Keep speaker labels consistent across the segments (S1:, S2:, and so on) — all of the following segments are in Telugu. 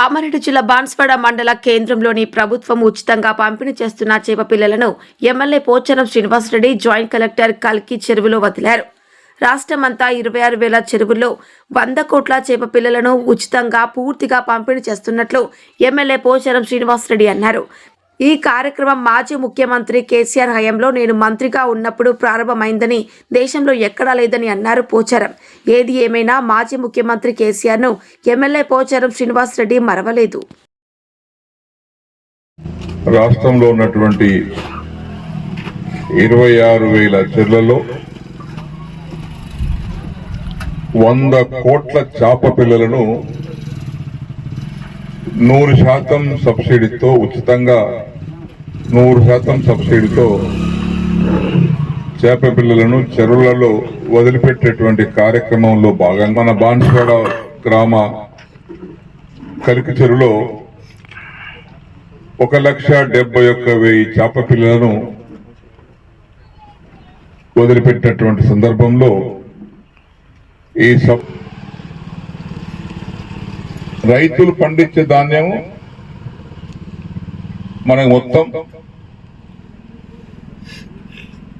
S1: కామారెడ్డి జిల్లా బాన్స్వాడ మండల కేంద్రంలోని ప్రభుత్వం ఉచితంగా పంపిణీ చేస్తున్న చేప పిల్లలను MLA Pocharam Srinivasa Reddy joint collector కల్కి చెరువులో వదిలారు. రాష్ట్రమంతా ఇరవై ఆరు వేల చెరువుల్లో వంద కోట్ల చేప పిల్లలను ఉచితంగా పూర్తిగా పంపిణీ చేస్తున్నట్లు ఎమ్మెల్యే పోచారం శ్రీనివాసరెడ్డి అన్నారు. ఈ కార్యక్రమం మాజీ ముఖ్యమంత్రి కేసీఆర్ హయాంలో నేను మంత్రిగా ఉన్నప్పుడు ప్రారంభమైందని దేశంలో ఎక్కడా లేదని అన్నారు పోచారం. ఏది ఏమైనా మాజీ ముఖ్యమంత్రి కేసీఆర్ను ఎమ్మెల్యే పోచారం శ్రీనివాసరెడ్డి మరవలేదు.
S2: రాష్ట్రంలో ఉన్నటువంటి ఇరవై ఆరు వేల చెర్లలో వంద కోట్ల చేప పిల్లలను నూరు శాతం సబ్సిడీతో ఉచితంగా నూరు శాతం సబ్సిడీతో చేప పిల్లలను చెరువులలో వదిలిపెట్టేటువంటి కార్యక్రమంలో భాగంగా మన బాన్స్వాడ గ్రామ కలికి చెరువులో ఒక లక్ష డెబ్బై ఒక్క వెయ్యి చేప పిల్లలను వదిలిపెట్టినటువంటి సందర్భంలో ఈ సబ్ రైతులు పండించే ధాన్యం మనకు మొత్తం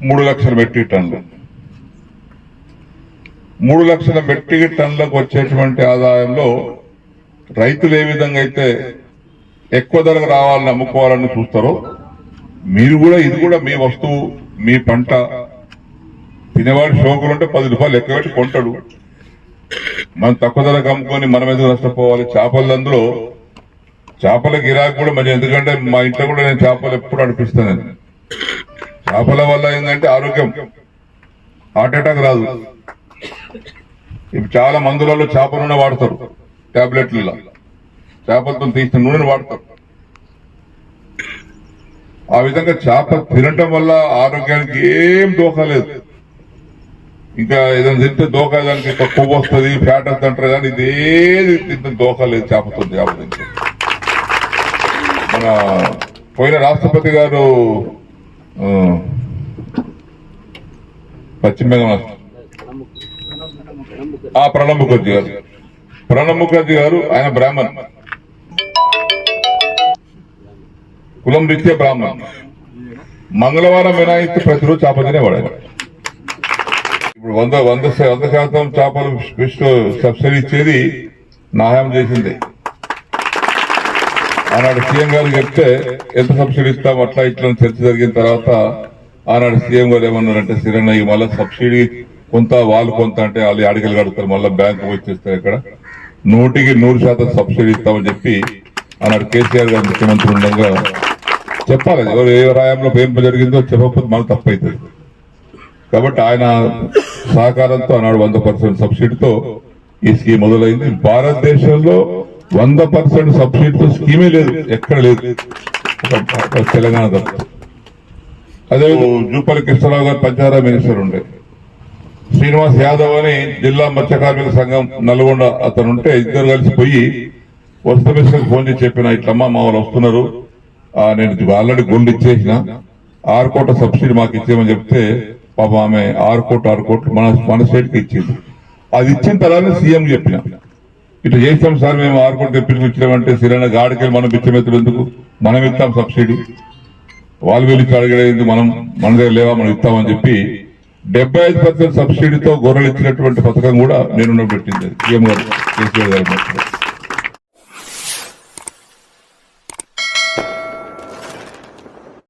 S2: మూడు లక్షల మెట్రిక్ టన్లు మూడు లక్షల మెట్రిక్ టన్నులకు వచ్చేటువంటి ఆదాయంలో రైతులు ఏ విధంగా అయితే ఎక్కువ ధరకు రావాలని అమ్ముకోవాలని చూస్తారో మీరు కూడా ఇది కూడా మీ వస్తువు మీ పంట తినేవాడు షోకులు ఉంటే పది రూపాయలు ఎక్కువ పెట్టి కొంటాడు. మనం తక్కువ ధరకు అమ్ముకొని మనం ఎందుకు నష్టపోవాలి. చేపలు అందులో చేపల గిరాకు కూడా మంచి ఎందుకంటే మా ఇంట్లో కూడా నేను చేపలు ఎప్పుడు అనిపిస్తాను చేపల వల్ల ఏంటంటే ఆరోగ్యం. హార్ట్ అటాక్ రాదు. ఇప్పుడు చాలా మందులలో చేప నూనె వాడతారు. టాబ్లెట్లలో. చేపలతో తీసిన నూనెను వాడతారు. ఆ విధంగా చేప తినటం వల్ల ఆరోగ్యానికి ఏం దోఖ లేదు. ఇంకా ఏదైనా తింటే దోఖ దానికి ఇంకా కొవ్వు వస్తుంది ఫ్యాట్ వస్తుంది అంటారు కానీ ఇదేది తింటే దోఖ లేదు చేపతో చేప మన పోయిన రాష్ట్రపతి గారు పశ్చిమ బెంగాల్ ఆ ప్రణబ్ ముఖర్జీ గారు. ప్రణబ్ ముఖర్జీ గారు ఆయన బ్రాహ్మణ్. కులం రీత్యా బ్రాహ్మణ్. మంగళవారం వినాయిస్తే ప్రతిరోజు చేప తినేవాడు ఇప్పుడు వంద వంద వంద శాతం చేపలు ఫిష్ సబ్సిడీ ఇచ్చేది నాయం చేసింది. ఆనాడు సీఎం గారు చెప్తే ఎంత సబ్సిడీ ఇస్తాం అట్లా ఇట్లా చర్చ జరిగిన తర్వాత ఆనాడు సీఎం గారు ఏమన్నారంటే సిరణ ఈ మళ్ళీ సబ్సిడీ కొంత వాళ్ళు కొంత అంటే వాళ్ళు అడిగలు కడతారు మళ్ళీ బ్యాంకు వచ్చేస్తారు ఇక్కడ నూటికి నూరు శాతం సబ్సిడీ ఇస్తామని చెప్పి ఆనాడు కేసీఆర్ గారు ముఖ్యమంత్రి ఉండగా చెప్పాలి. ఎవరు ఏ రాయంలో ఏం జరిగిందో చెప్పకపోతే మళ్ళీ తప్పైతుంది. కాబట్టి ఆయన సహకారంతో ఆనాడు వంద పర్సెంట్ సబ్సిడీతో ఈ స్కీమ్ మొదలైంది. భారతదేశంలో వంద పర్సెంట్ సబ్సిడీతో స్కీమే లేదు ఎక్కడ లేదు. తెలంగాణ తప్ప అదే జూపల్లి కృష్ణరావు గారు పంచారా మినిస్టర్ ఉండే. శ్రీనివాస్ యాదవ్ అని జిల్లా మత్స్య కార్మిక సంఘం నల్గొండ అతను ఉంటే ఇద్దరు కలిసి పోయి వస్తు మినిస్టర్కి ఫోన్ చేసి చెప్పిన ఇట్లమ్మా మా వాళ్ళు వస్తున్నారు. నేను ఆల్రెడీ గోల్డ్ ఇచ్చేసిన. ఆరు కోట్ల సబ్సిడీ మాకు ఇచ్చేయమని చెప్తే పాప ఆమె ఆరు కోట్లు ఆరు కోట్లు మన మన స్టేట్కి ఇచ్చింది. అది ఇచ్చిన తర్వాత సీఎం చెప్పిన. ఇట్లా చేస్తాం సార్ మేము ఆరు కోట్లు తెప్పించుకు ఇచ్చినామంటే సిరైన గాడికెళ్ళి మనం బిచ్చమెత్తులు ఎందుకు? మనం ఇస్తాం సబ్సిడీ. వాళ్ళు వీళ్ళు అడిగేది మనం మన దగ్గర లేవా మనం ఇస్తామని చెప్పి డెబ్బై ఐదు పర్సెంట్ సబ్సిడీతో గొర్రెలు ఇచ్చినటువంటి పథకం కూడా నేను పెట్టింది. సీఎం గారు కేసీఆర్ గారు